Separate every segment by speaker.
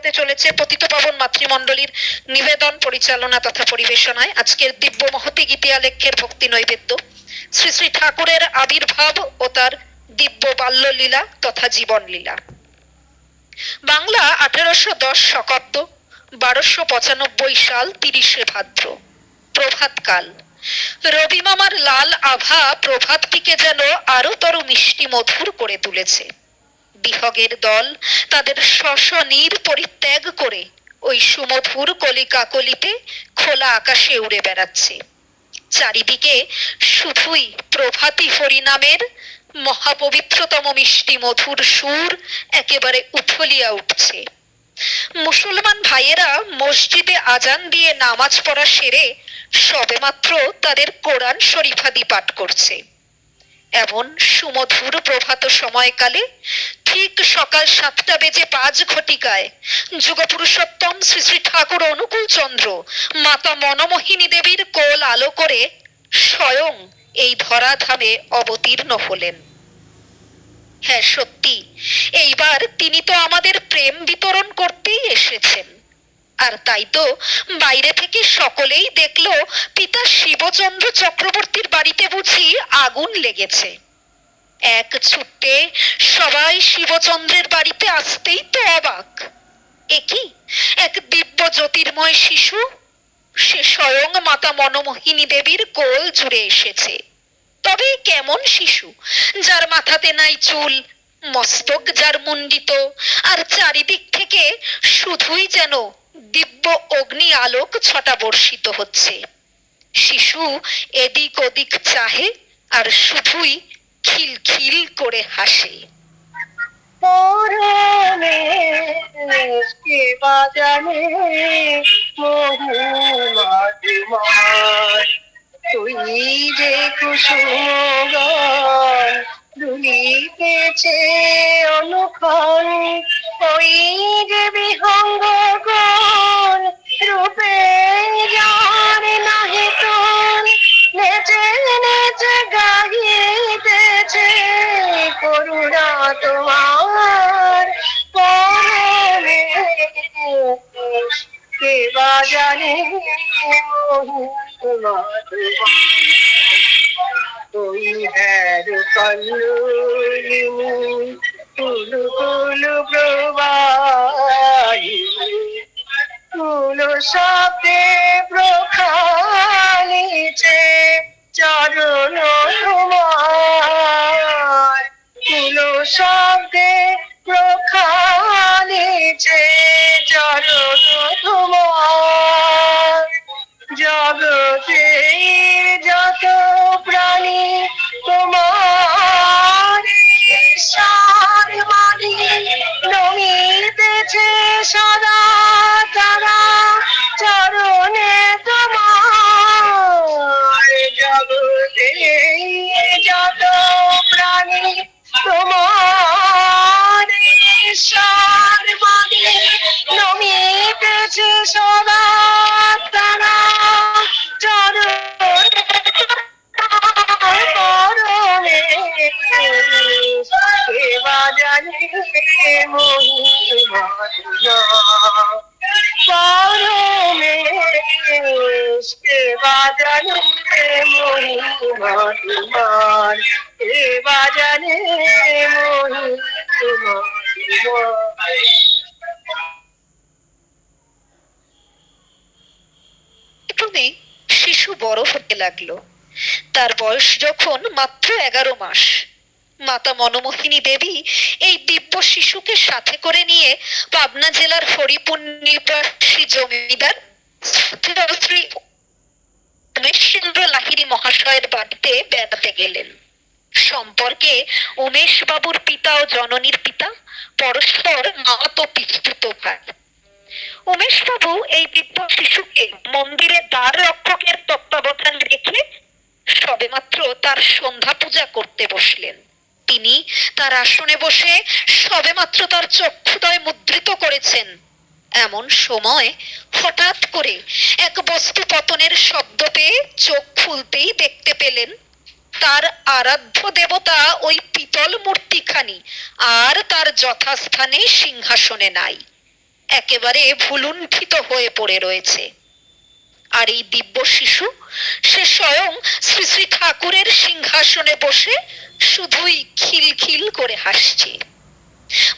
Speaker 1: হতে চলেছে পতিত পাবন মাতৃমণ্ডলীর নিবেদন, পরিচালনা তথা পরিবেশনায়। আজকের দিব্য মহতি গীতিয়ালেখ্যের ভক্তি নৈবেদ্য। শ্রী শ্রী ঠাকুরের আবির্ভাব ও তার দিব্য বাল্যলীলা তথা জীবন লীলা বাংলা আঠেরোশো দশ শকাব্দ, বারোশো পঁচানব্বই সাল, তিরিশে ভাদ্র। প্রভাতকাল রবি মামার লাল আভা প্রভাতটিকে যেন আরও তর মিষ্টি মধুর করে তুলেছে। বিহগের দল তাদের শ্মশনীর পরিত্যাগ করে ওই সুমধুর কলিকা কলিতে খোলা আকাশে উড়ে বেড়াচ্ছে। চারিদিকে শুধুই প্রভাতী হরিনামের মহাপবিত্রতম মিষ্টি মধুর সুর একেবারে উথলিয়া উঠছে। মুসলমান ভাইয়েরা মসজিদে আজান দিয়ে নামাজ পড়া সেরে সবেমাত্র তাদের কোরআন শরীফাদি পাঠ করছে। এমন সুমধুর প্রভাত সময়কালে ঠিক সকাল সাতটা বেজে পাঁচ ঘটিকায় যুগপুরুষোত্তম শ্রী শ্রী ঠাকুর অনুকূল চন্দ্র মাতা মনমোহিনী দেবীর কোল আলো করে স্বয়ং এই ধরাধামে অবতীর্ণ হলেন। হ্যাঁ সত্যি, এইবার তিনি তো আমাদের প্রেম বিতরণ করতেই এসেছেন। আর তাই তো বাইরে থেকে সকলেই দেখল পিতা শিবচন্দ্র চক্রবর্তীর বাড়িতে বুঝি আগুন লেগেছে। এক ছুটে সবাই শিবচন্দ্রের বাড়িতে আসতেই তো অবাক। একই এক দিব্য জ্যোতির্ময় শিশু? সে স্বয়ং মাতা মনমোহিনী দেবীর কোল জুড়ে এসেছে। তবে কেমন শিশু? যার মাথাতে নাই চুল, মস্তক যার মুন্ডিত আর চারিদিক থেকে শুধুই যেন দিব্য অগ্নি আলোক ছটা বর্ষিত হচ্ছে। শিশু এদিক ওদিক চাহে আর শুধুই খিলখিল করে হাসে।
Speaker 2: অনুক্ষণ, ওই যে বিহঙ্গ গণ কে বা জানে তুই কল্লুলিনী কুলু কুলু প্রবাহী কুলো শব্দে প্রখালিছে চরণ তোমার কুলো শব্দে জানে মহিমা পরমে সেবা জানে মহিমা তোমার সেবা জানে মহিমা তোমার
Speaker 1: ক্রমে শিশু বড় হতে লাগল। তার বয়স যখন মাত্র এগারো মাস। মাতা মনমোহিনী দেবী এই দিব্য শিশুকে সাথে করে নিয়ে পাবনা জেলার হরিপুর নিবাসী জমিদার শ্রী উমেশচন্দ্র লাহিড়ী মহাশয়ের বাড়িতে বেড়াতে গেলেন। সম্পর্কে উমেশ বাবুর পিতা ও জননীর পিতা, পরস্পর মামাতো পিস্তুত ভাই উমেশবাবু এই দিব্য শিশুকে মন্দিরের দ্বার রক্ষকের তত্ত্বাবধানে রেখে সবেমাত্র তার সন্ধ্যা পূজা করতে বসলেন। তিনি তার আসনে বসে সবেমাত্র তার চক্ষুদয় মুদ্রিত করেছেন। এমন সময় হঠাৎ করে এক বস্তু পতনের শব্দ পেয়ে চোখ খুলতেই দেখতে পেলেন, তার আরাধ্য দেবতা ওই পিতল মূর্তিখানি আর তার যথাস্থানে সিংহাসনে নাই, একেবারে ভুলুণ্ঠিত হয়ে পড়ে রয়েছে। আর এই দিব্য শিশু সে স্বয়ং শ্রী শ্রী ঠাকুরের সিংহাসনে বসে শুধুই খিলখিল করে হাসছে।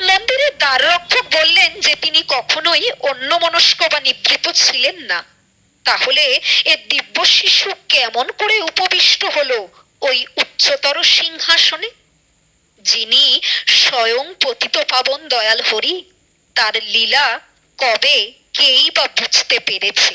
Speaker 1: মন্দিরের দ্বাররক্ষক বললেন যে তিনি কখনোই অন্যমনস্ক বা নিবৃত ছিলেন না। তাহলে এ দিব্য শিশু কেমন করে উপবিষ্ট হলো ওই উচ্চতর সিংহাসনে? যিনি স্বয়ং পতিত পাবন দয়াল হরি, তার লীলা কবে কেই বা বুঝতে পেরেছে?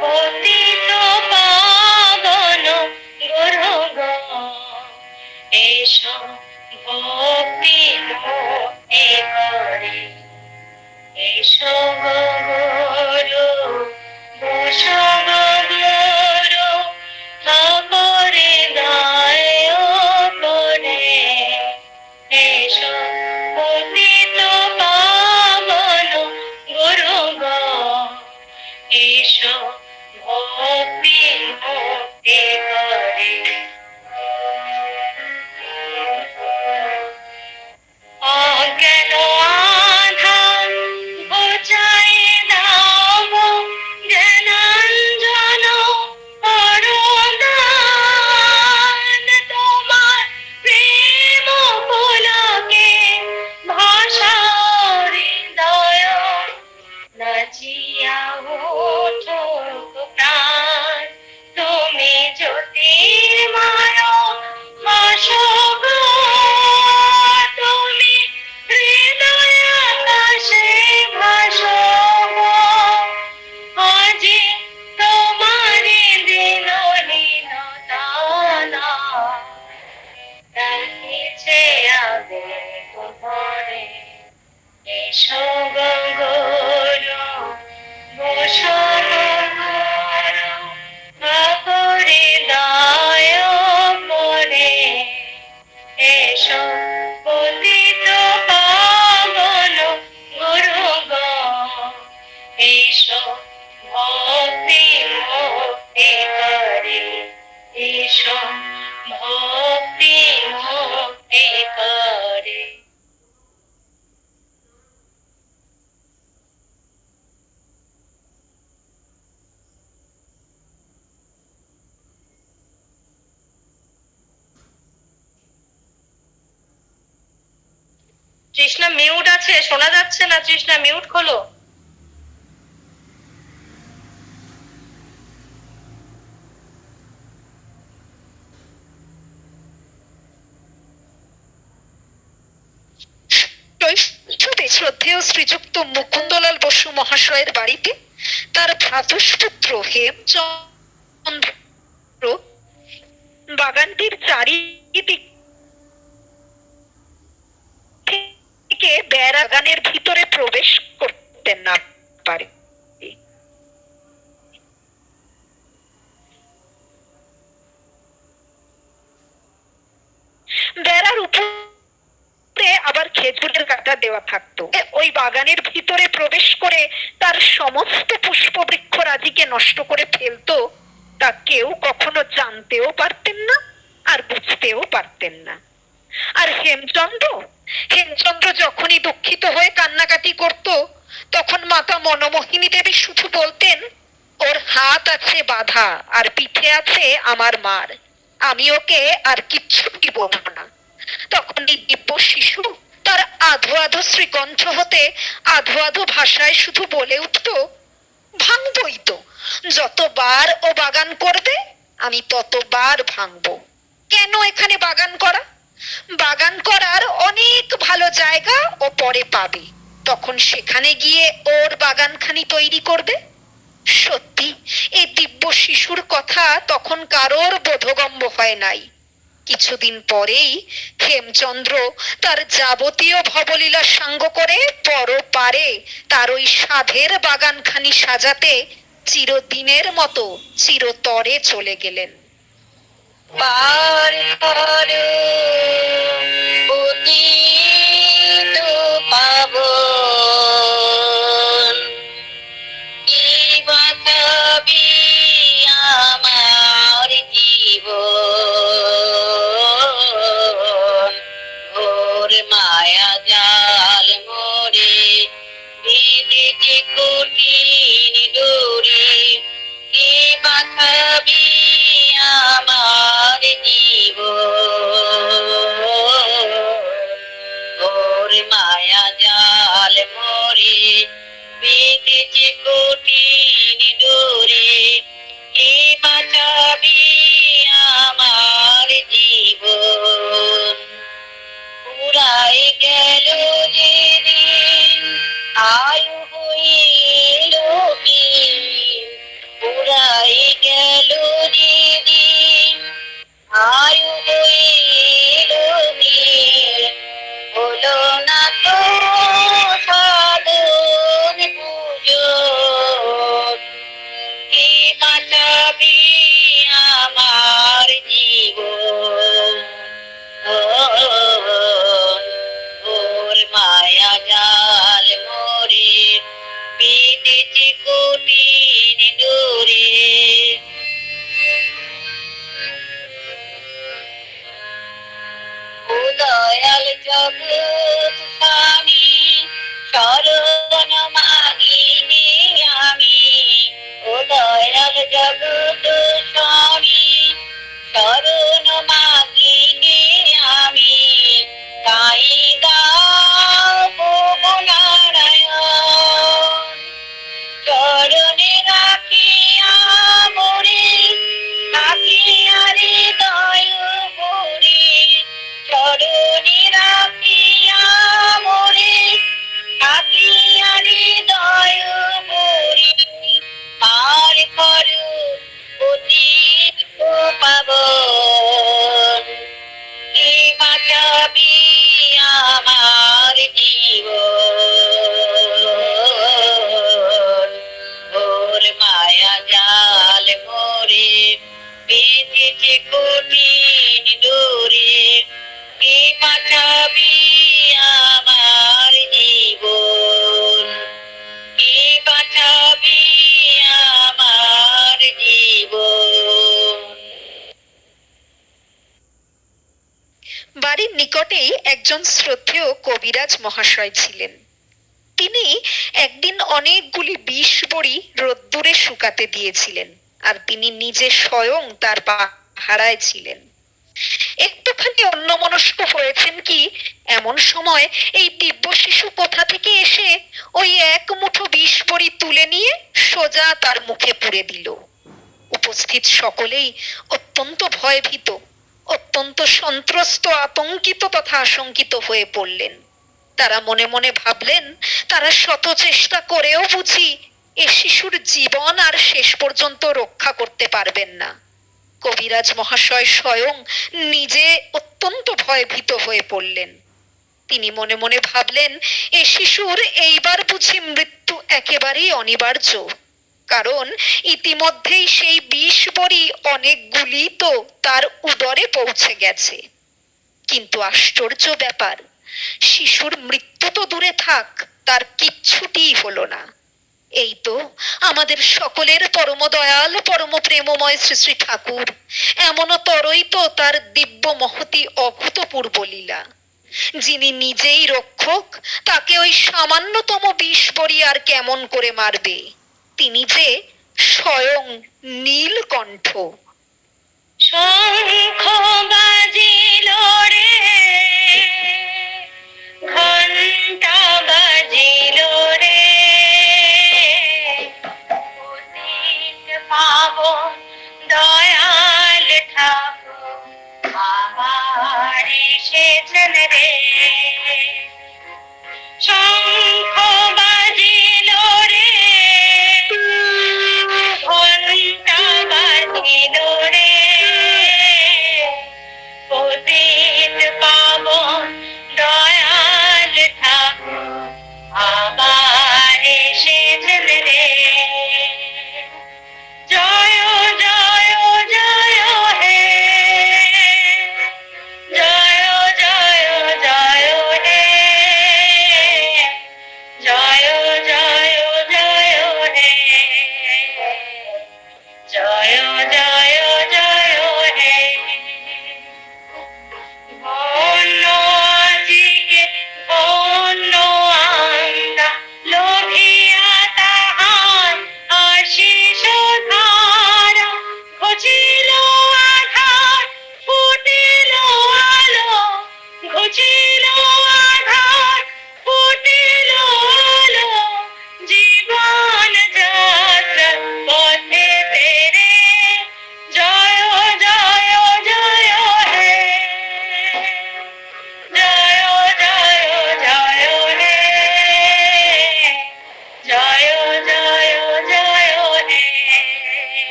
Speaker 3: পতিত পাবন গুরুগ এসো ভক্তি মুক্তি করে এসো গো তৃষ্ণা মিউট আছে, শোনা যাচ্ছে না? তৃষ্ণা মিউট খোলো।
Speaker 1: শ্রদ্ধেয় শ্রীযুক্ত মুকুন্দলাল বসু মহাশয়ের বাড়িতে তার ভ্রাতুষ্পুত্র হেমচন্দ্র বাগানটির চারিদিক থেকে বেড়া বাগানের ভিতরে প্রবেশ করতেন না পারে। বেড়ার উপরে আবার খেজুরের কাটা দেওয়া থাকতো। ওই বাগানের ভিতরে প্রবেশ করে তার সমস্ত পুষ্প বৃক্ষ রাজিকে নষ্ট করে ফেলতো, তা কেউ কখনো জানতেও পারতেন না আর বুঝতেও পারতেন না। আর হেমচন্দ্র হেমচন্দ্র যখনই দুঃখিত হয়ে কান্নাকাটি করত, তখন মাতা মনমোহিনী দেবী শুধু বলতেন, ওর হাত আছে বাধা, আর পিঠে আছে আমার মার। আমি ওকে আর কিচ্ছু দিব না। তখন এই দিব্য শিশু তার আধো আধো শ্রীকণ্ঠ হতে আধো আধো ভাষায় শুধু বলে উঠত, ভাঙবই তো। যতবার ও বাগান করবে, আমি ততবার ভাঙবো। কেন এখানে বাগান করা? বাগান করার অনেক ভালো জায়গা ও পরে পাবে। তখন সেখানে গিয়ে ওর বাগানখানি তৈরি করবে। সত্যি এই দিব্য শিশুর কথা তখন কারোর বোধগম্য হয় নাই। কিছুদিন পরেই হেমচন্দ্র তার যাবতীয় ভবলীলা সাঙ্গ করে পরপারে তার ওই সাধের বাগানখানি সাজাতে চিরদিনের মতো চিরতরে চলে গেলেন।
Speaker 3: পার করো পতিত দয়াল
Speaker 1: মহাশয় ছিলেন। তিনি একদিন অনেকগুলি বিষ বড়ি রোদ্দুরে শুকাতে দিয়েছিলেন আর তিনি নিজে স্বয়ং তার পাহারায় ছিলেন। একটুখানি অন্যমনস্ক হয়েছেন কি? এমন সময় এই দিব্য শিশু কোথা থেকে এসে ওই এক মুঠো বিষ বড়ি তুলে নিয়ে সোজা তার মুখে পুরে দিল। উপস্থিত সকলেই অত্যন্ত ভয়ভীত, অত্যন্ত সন্ত্রস্ত, আতঙ্কিত তথা আশঙ্কিত হয়ে পড়লেন। তারা মনে মনে ভাবলেন, তারা শত চেষ্টা করেও বুঝি এ শিশুর জীবন আর শেষ পর্যন্ত রক্ষা করতে পারবেন না। কবিরাজ মহাশয় স্বয়ং নিজে অত্যন্ত ভয়ভীত হয়ে পড়লেন। তিনি মনে মনে ভাবলেন, এ শিশুর এইবার বুঝি মৃত্যু একেবারেই অনিবার্য। কারণ ইতিমধ্যেই সেই বিষ বড়ি অনেকগুলি তো তার উদরে পৌঁছে গেছে। কিন্তু আশ্চর্য ব্যাপার শিশুর মৃত্যু তো দূরে থাক, তার কিচ্ছুটিই হলো না। এই তো আমাদের সকলের পরম দয়াল পরম প্রেমময় শ্রী শ্রী ঠাকুর। এমনতরই তো তার দিব্য মহতি অভূতপূর্ব লীলা। যিনি নিজেই রক্ষক, তাকে ওই সামান্যতম বিষ বড়ি আর কেমন করে মারবে? তিনি যে স্বয়ং নীলকণ্ঠ।
Speaker 3: শঙ্খ বাজিল রে। ঘণ্টা বাজিল রে। পতিত পাবন দয়াল ঠাকুর আবার এসেছেন রে।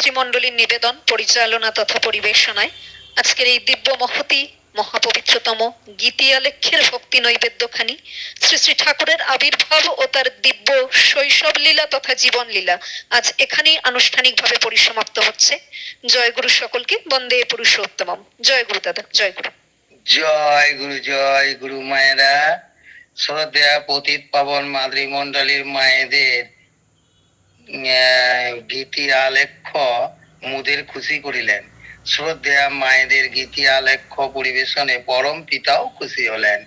Speaker 3: পাবন
Speaker 1: মাতৃমণ্ডলীর নিবেদন, পরিচালনা তথা পরিবেশনায় আজকের এই দিব্য মহতি মহাপবিত্রতম গীতিয়া লেখ্যের ভক্তি নৈবেদ্যখানি শ্রী শ্রী ঠাকুরের আবির্ভাব ও তার দিব্য শৈশব লীলা তথা জীবন লীলা আজ এখানেই আনুষ্ঠানিকভাবে পরিসমাপ্ত হচ্ছে। জয় গুরু সকলকে, বন্দে পুরুষোত্তমম। জয় গুরু দাদা, জয় গুরু।
Speaker 4: জয় গুরু জয় গুরু মায়েরা। শ্রদ্ধা পতিত পাবন মাদ্রি মন্ডলীর মায়েদের গীতি আলেখ্য মুদের খুশি করিলেন। শ্রদ্ধা মায়েদের গীতি আলেখ্য পরিবেশনে পরম পিতাও খুশি হলেন।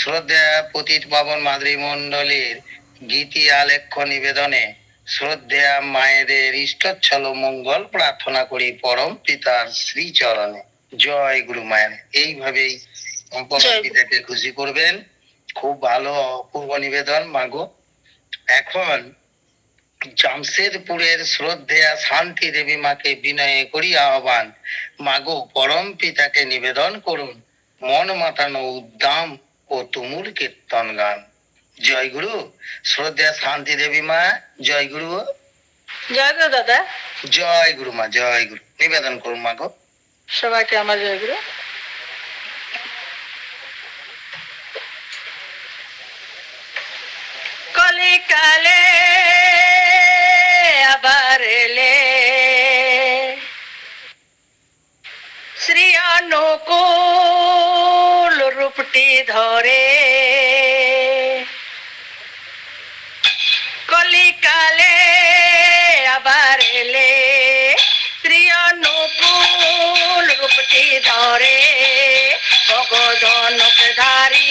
Speaker 4: শ্রদ্ধা পতিত পাবন মাদ্রি মন্ডলীর গীতি আলেখ্য নিবেদনে শ্রদ্ধা মায়েদের ইষ্টচ্ছল মঙ্গল প্রার্থনা করি পরম পিতার শ্রীচরণে। জয় গুরু মায়ের। এইভাবেই পরম পিতাকে খুশি করবেন। খুব ভালো অপূর্ব নিবেদন মাগো এখন জামশেদপুরের শ্রদ্ধেয়া শান্তি দেবী মাকে বিনয়ে করি আহ্বান। মাগো পরম পিতাকে নিবেদন করুন। মন মাতানো উদ্দাম ও তুমুল কীর্তন গান। জয় গুরু শ্রদ্ধা শান্তি দেবী মা জয় গুরু।
Speaker 5: জয় গুরু দাদা।
Speaker 4: জয় গুরু মা জয় গুরু। নিবেদন করুন মাগো।
Speaker 5: সবাইকে আমার জয় গুরু। কলিকালে আবার এলে। শ্রী অনুকূল রূপটি ধরে। কলিকালে আবার এলে। শ্রী অনুকূল রূপটি ধরে। ভগধনুকধারী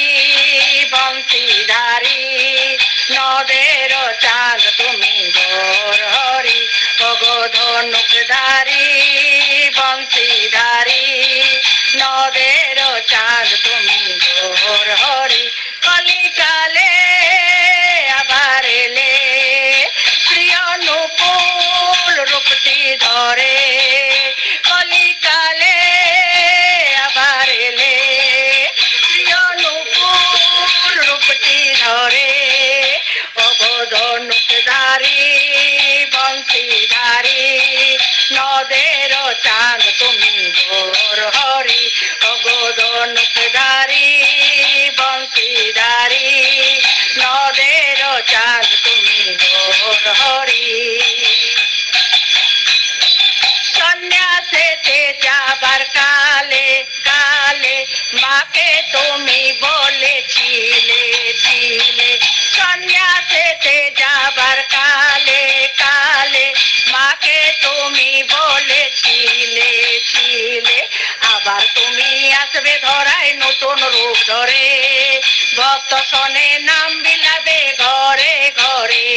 Speaker 5: বংশীধারী নদের চাঁদ তুমি গোর হরি। ভগধনুকধারী বংশীধারী নদের চাঁদ তুমি গোর হরি। কলিকালে আবার এলে রূপটি ধরে। কলিকালে অবধনুকধারী বংশীধারী নদের চাঁদ তুমি হরি। অগোধনুকধারী বংশীধারী নদের চাঁদ তুমি গোর হরি। সন্ন্যাসেতে যাবার কালে কালে মাকে তুমি বলেছিলে, ছিলে। সন্ন্যাসেতে যাবার কালে কালে মাকে তুমি বলেছিলে ছিলে আবার তুমি আসবে ধরায় নতুন রূপ ধরে। ভক্ত শোনে নাম বিলাবে ঘরে ঘরে।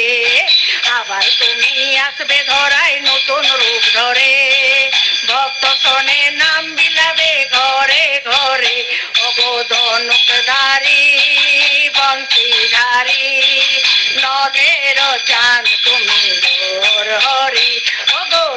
Speaker 5: আবার তুমি আসবে ধরায় নতুন রূপ ধরে। ভক্ত শোনে নাম বিলাবে ঘরে ঘরে। অবোধনুকধারী বংশীধারী নদের চাঁদ তুমি হরি। অবোধনুকধারী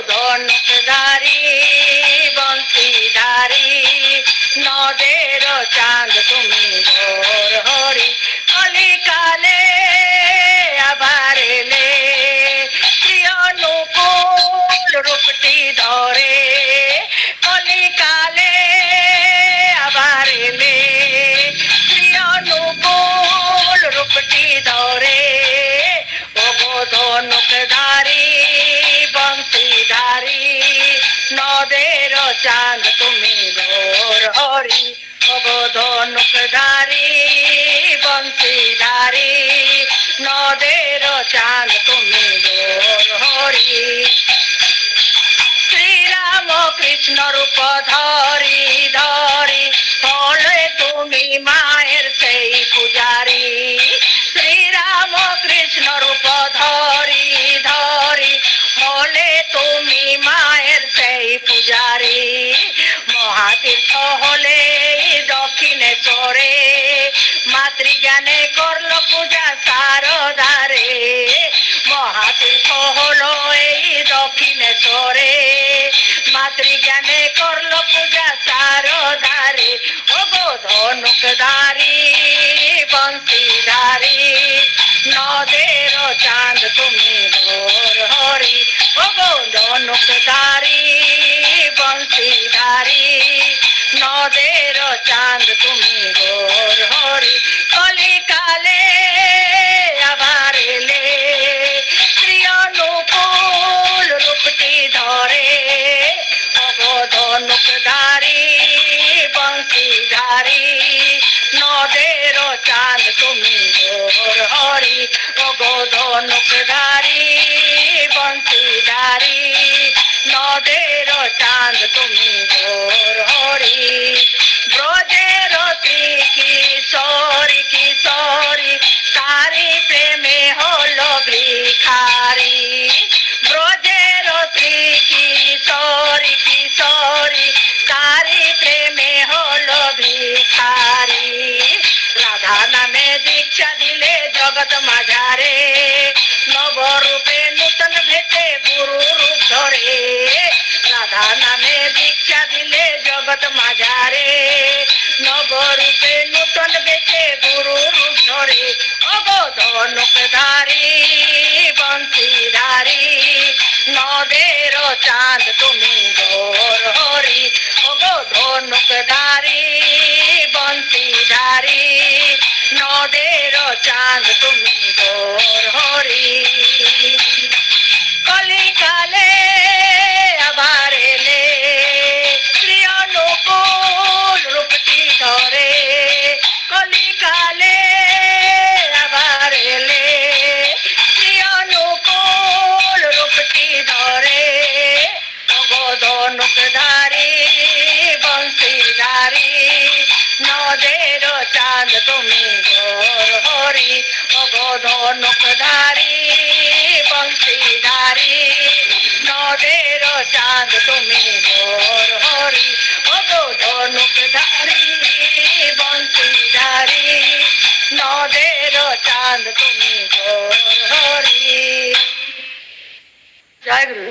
Speaker 5: নদের চাঁদ তুমি গোর হরি অবোধনুকধারী বংশীধারী, নদের চাঁদ তুমি গোর হরি। শ্রীরাম কৃষ্ণ রূপ ধরি ধরি হলে তুমি মায়ের সেই পূজারি। শ্রীরাম কৃষ্ণ তুমি মায়ের সেই পূজারি। মহাতীর্থ হলে দক্ষিণেশ্বরে মাতৃজ্ঞানে করল পূজা সারদারে। মহাতীর্থ হলো এই দক্ষিণেশ্বরে মাতৃজ্ঞানে করল পূজা সারদারে। ও ধনুকধারী, বংশীধারী, নদের চাঁদ তুমি গোর হরি। ওগো ধনুকধারী, বংশীধারী, নদের চাঁদ তুমি গোর হরি। কলিকালে নদের চাঁদ তুমি গোর হরি, ওগো ধনুকধারী বংশীধারী নদের চাঁদ তুমি গোর হরি, ব্রজের কিশোরী কিশোরী তারি প্রেমে হলো ভিখারি। ব্রজের কিশোরী কিশোরী তারি প্রেমে হলো ভিখারি। Yeah, রাধা নামে দীক্ষা দিলে জগৎ মাঝারে। নবরূপে নূতন ভেটে গুরু রূপ ধরে। রাধা নামে দীক্ষা দিলে জগৎ মাঝারে। নবরূপে নূতন ভেটে গুরু রূপ ধরে। অবধনুকধারী বংশীধারী নদের চাঁদ তুমি গৌর হরি। অবধনুকধারী বংশীধারী নদের চাঁদ তুমি হরি। কলিকালে অবধনুকধারী বংশীধারী, নদের চাঁদ তুমি ভোর হরি। অবধনুকধারী বংশীধারী, নদের চাঁদ তুমি ভোর হরি। জয় গুরু।